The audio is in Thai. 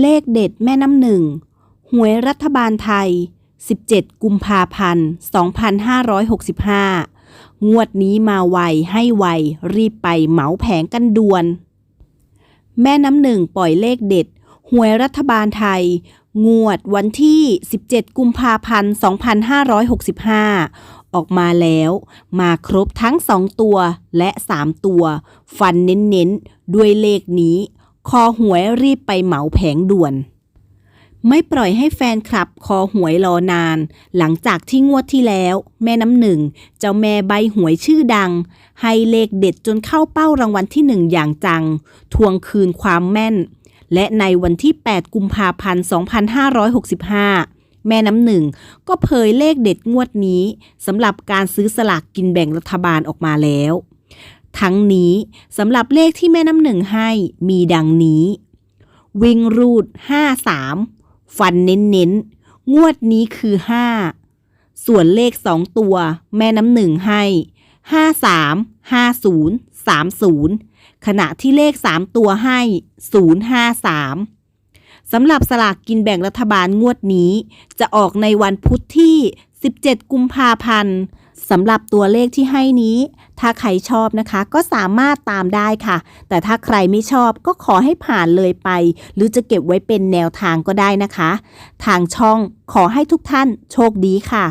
เลขเด็ดแม่น้ำหนึ่ง หวยรัฐบาลไทย 17 กุมภาพันธ์ 2565 งวดนี้มาไวให้ไว รีบไปเหมาแผงกันด่วน แม่น้ำหนึ่งปล่อยเลขเด็ด หวยรัฐบาลไทย งวดวันที่ 17 กุมภาพันธ์ 2565 ออกมาแล้ว มาครบทั้ง 2 ตัวและ 3 ตัว ฟันเน้นๆ ด้วยเลขนี้ คอหวยรีบไปเหมาแผงด่วน ไม่ปล่อยให้แฟนคลับคอหวยรอนาน หลังจากที่งวดที่แล้ว แม่น้ำหนึ่ง เจ้าแม่ใบหวยชื่อดัง ให้เลขเด็ดจนเข้าเป้ารางวัลที่หนึ่งอย่างจัง ทวงคืนความแม่น และในวันที่ 8 กุมภาพันธ์ 2565แม่น้ำหนึ่งก็เผยเลขเด็ดงวดนี้สำหรับการซื้อสลากกินแบ่งรัฐบาลออกมาแล้ว ทั้งนี้สำหรับเลขที่แม่น้ำหนึ่งให้มีดังนี้ วิ่งรูด 53 ฟันเน้นๆงวดนี้คือ 5 ส่วนเลข 2 ตัว แม่น้ำหนึ่งให้ 53 50 30 ขณะที่เลข 3 ตัวให้ 053สำหรับสลากกินแบ่งรัฐบาลงวดนี้ จะออกในวันพุธที่ 17 กุมภาพันธ์สำหรับตัวเลขที่ให้นี้ ถ้าใครชอบนะคะ ก็สามารถตามได้ค่ะ แต่ถ้าใครไม่ชอบก็ขอให้ผ่านเลยไป หรือจะเก็บไว้เป็นแนวทางก็ได้นะคะ ทางช่องขอให้ทุกท่านโชคดีค่ะ